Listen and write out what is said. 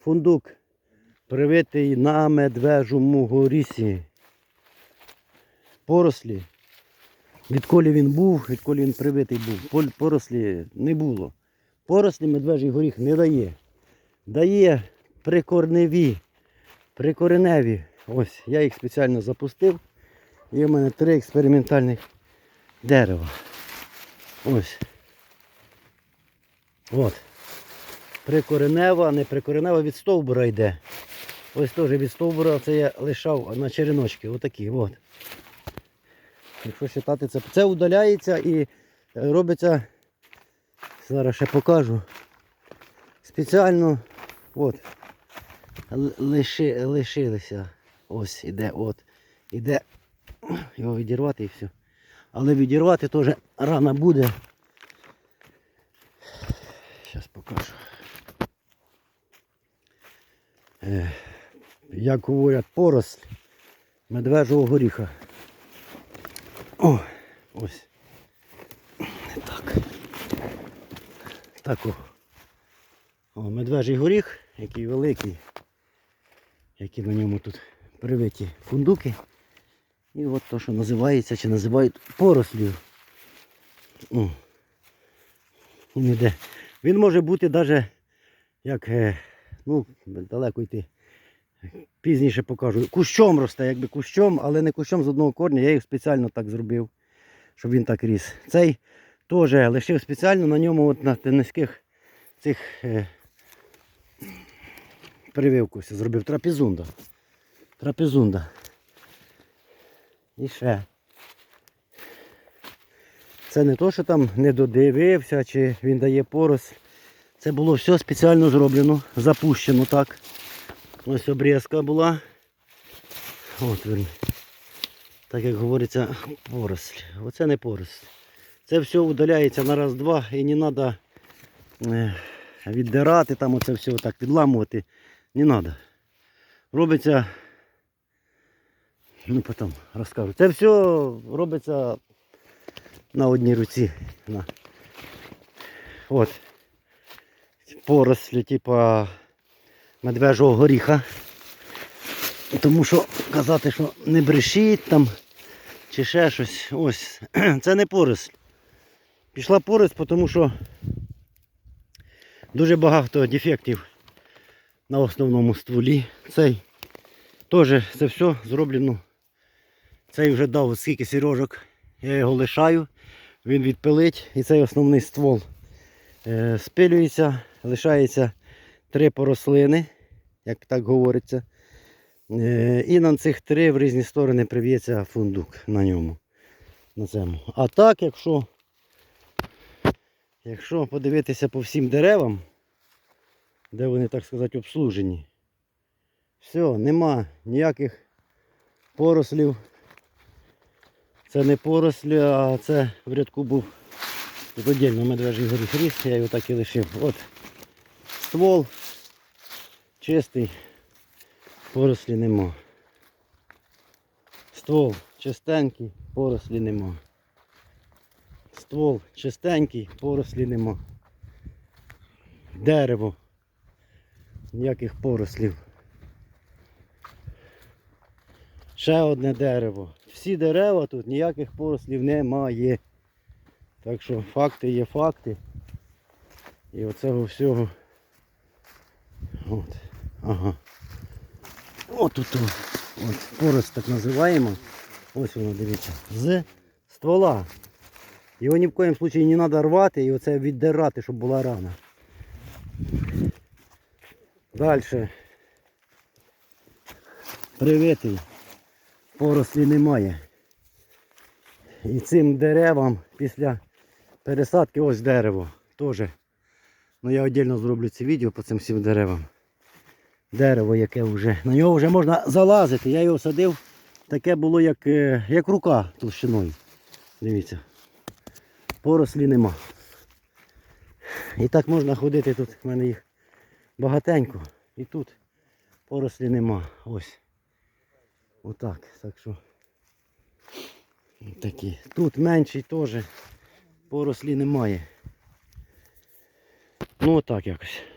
Фундук привитий на медвежому горісі. Порослі. Відколи він був, відколи він привитий був, порослі не було. Порослі медвежий горіх не дає. Дає прикорневі, прикореневі. Ось, я їх спеціально запустив. Є в мене три експериментальних дерева. Ось. От. Прикоренева, не прикоренева від стовбура йде. Ось теж від стовбура це я лишав на череночки. Отакі. От. Якщо вважати це, це удаляється і робиться, зараз ще покажу. Спеціально от, лиши, лишилися. Ось іде, от, іде його відірвати і все. Але відірвати теж рано буде. Зараз покажу. Е, як говорять, поросль медвежого горіха. О, ось. Так. Так о. О, медвежий горіх, який великий, які на ньому тут привиті фундуки. І от то, що називається, чи називають порослю. Він може бути навіть як, е, ну, далеко йти. Пізніше покажу. Кущом росте, якби кущом, але не кущом з одного корня. Я їх спеціально так зробив, щоб він так ріс. Цей теж лишив спеціально на ньому от на низьких цих е, прививку зробив. Трапезунда. Трапезунда. І ще. Це не то, що там не додивився, чи він дає поросль. Це було все спеціально зроблено, запущено так. Ось обрізка була. От він. Так як говориться, поросль. Оце не поросль. Це все удаляється на раз-два і не треба віддирати, там оце все так підламувати. Не треба. Робиться. Ну потім розкажу. Це все робиться на одній руці. На. От. Порослі, типа медвежого горіха. Тому що казати, що не брешіть там чи ще щось. Ось. Це не поросль. Пішла поросль, тому що дуже багато дефектів на основному стволі. Цей теж це все зроблено. Цей вже дав скільки сірожок. Я його лишаю, він відпилить і цей основний ствол е, спилюється, лишається три порослини, як так говориться. Е, і на цих три в різні сторони прив'ється фундук на ньому. На цьому. А так, якщо, якщо подивитися по всім деревам, де вони, так сказати, обслужені, все, нема ніяких порослів. Це не порослі, а це в рядку був тут отдельно медвежий горіх ріс, я його так і лишив. От ствол чистий, порослі нема. Ствол чистенький, порослі нема. Ствол чистенький, порослі нема. Дерево. Ніяких порослів. Ще одне дерево. Всі дерева тут ніяких порослів немає. Так що факти є факти. І оцього всього. От. Ага. От тут. От порост так називаємо. Ось воно дивіться. З ствола. Його ні в коїм случаї не треба рвати і оце віддирати, щоб була рана. Далі. Привитий порослі немає. І цим деревам після пересадки ось дерево теж. Ну я віддільно зроблю це відео по цим всім деревам. Дерево, яке вже. На нього вже можна залазити. Я його садив, таке було як, е, як рука толщиною. Дивіться. Порослі нема. І так можна ходити тут. в мене їх багатенько. І тут порослі нема. Ось. Отак. Так що такі. Тут менший теж порослі немає. Ну отак якось.